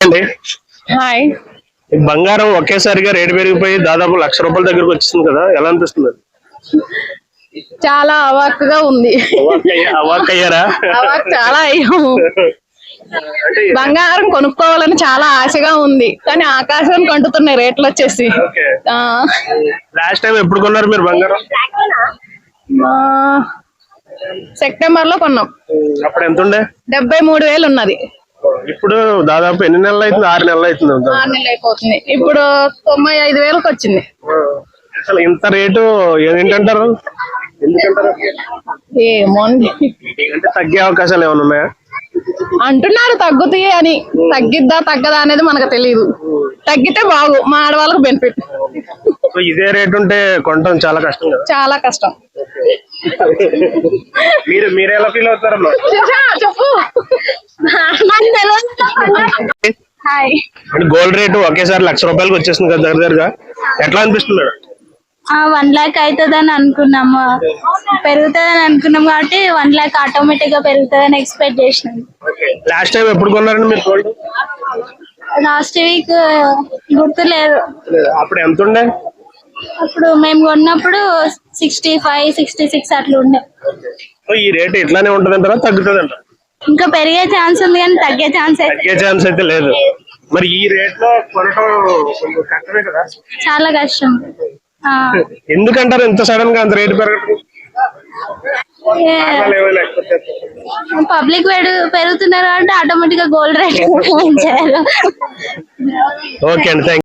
అండి. హాయ్. బంగారం ఒకేసారిగా రేటు పెరిగిపోయి దాదాపు లక్ష రూపాయల దగ్గరకు వచ్చింది కదా ఎలా అనిపిస్తుంది? చాలా అవాక్గా ఉంది. అవాక్ అయ్యారా? అవాక్ చాలా అయ్యాము. బంగారం కొనుక్కోవాలని చాలా ఆశగా ఉంది కానీ ఆకాశం కంటుతున్నాయి రేట్లు వచ్చేసి. లాస్ట్ టైం ఎప్పుడు కొన్నారు మీరు బంగారం? సెప్టెంబర్లో కొన్నాం. అప్పుడు ఎంత ఉండే డెబ్బై మూడు వేలు ఉన్నది. ఇప్పుడు దాదాపు ఎన్ని నెలలు అవుతుంది? ఆరు నెలలు అవుతుంది. ఆరు నెలలు అయిపోతుంది. ఇప్పుడు తొంభై ఐదు వేలకు వచ్చింది. అసలు ఇంత రేటు ఏంటంటారు? ఎందుకంటారు? ఏమో అండి. అంటే తగ్గే అవకాశాలు ఏమైనా ఉన్నాయా? అంటున్నారు తగ్గుతాయి అని. తగ్గిద్దా తగ్గదా అనేది మనకు తెలియదు తగ్గితే బాగు. మా ఆడవాళ్ళకి బెనిఫిట్ ఇదే రేట్ ఉంటే కొనడం చాలా కష్టం చాలా కష్టం. మీరు మీరు ఎలా ఫీల్ అవుతారమ్మా? చెప్పు. హాయ్ గోల్డ్ రేటు ఒకేసారి లక్ష రూపాయలకి వచ్చేసింది కదా దగ్గర దగ్గరగా. ఎట్లా అనిపిస్తుంది మేడం? వన్ లాక్ అవుతుందని అనుకున్నాము. పెరుగుతుందని అనుకున్నాం కాబట్టి వన్ లాక్ ఆటోమేటిక్గా పెరుగుతుందని ఎక్స్పెక్ట్ చేసినాం. లాస్ట్ టైం ఎప్పుడు కొన్నారండి మీరు గోల్డ్ లాస్ట్ వీక్ గుర్తులేదు. అప్పుడు ఎంత ఉండే? అప్పుడు మేము కొన్నప్పుడు సిక్స్టీ ఫైవ్ సిక్స్టీ సిక్స్ అట్లా ఉండే. ఈ రేట్ ఇట్లానే ఉంటుంది అంటారా తగ్గుతుంది ఇంకా పెరిగే ఛాన్స్ ఉంది కానీ తగ్గే ఛాన్స్ తగ్గే ఛాన్స్ అయితే లేదు. మరి ఈ రేట్లో కొనడం కొంచెం కష్టమే కదా? చాలా కష్టం. ఎందుకంటారు ఇంత సడన్గా అంత రేటు లేకపోతే పబ్లిక్ పెరుగుతున్నారు కాబట్టి ఆటోమేటిక్గా గోల్డ్ రేట్ ఓకే అండి థ్యాంక్